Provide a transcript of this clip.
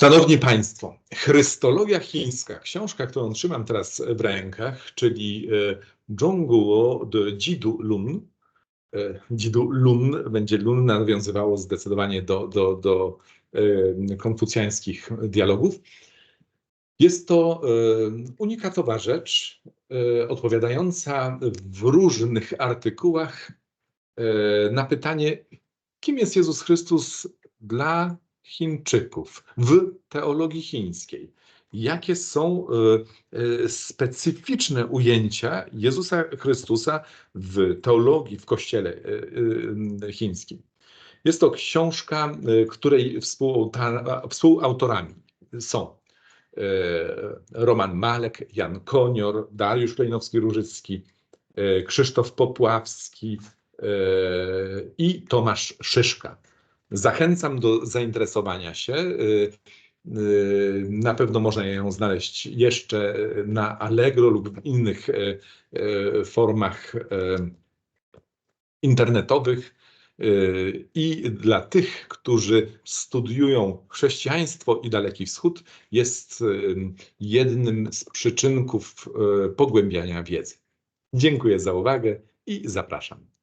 Szanowni Państwo, Chrystologia chińska, książka, którą trzymam teraz w rękach, czyli e, Zhongguo de Jidu Lun. E, Jidu Lun, będzie Lun nawiązywało zdecydowanie do, do, do e, konfucjańskich dialogów. Jest to unikatowa rzecz, odpowiadająca w różnych artykułach na pytanie, kim jest Jezus Chrystus dla Chińczyków w teologii chińskiej. Jakie są e, e, specyficzne ujęcia Jezusa Chrystusa w teologii, w kościele e, chińskim? Jest to książka, której współautorami są Roman Malek, Jan Konior, Dariusz Klejnowski-Różycki, Krzysztof Popławski i Tomasz Szyszka. Zachęcam do zainteresowania się. Y, y, na pewno można ją znaleźć jeszcze na Allegro lub w innych y, formach internetowych. I dla tych, którzy studiują chrześcijaństwo i Daleki Wschód, jest jednym z przyczynków pogłębiania wiedzy. Dziękuję za uwagę i zapraszam.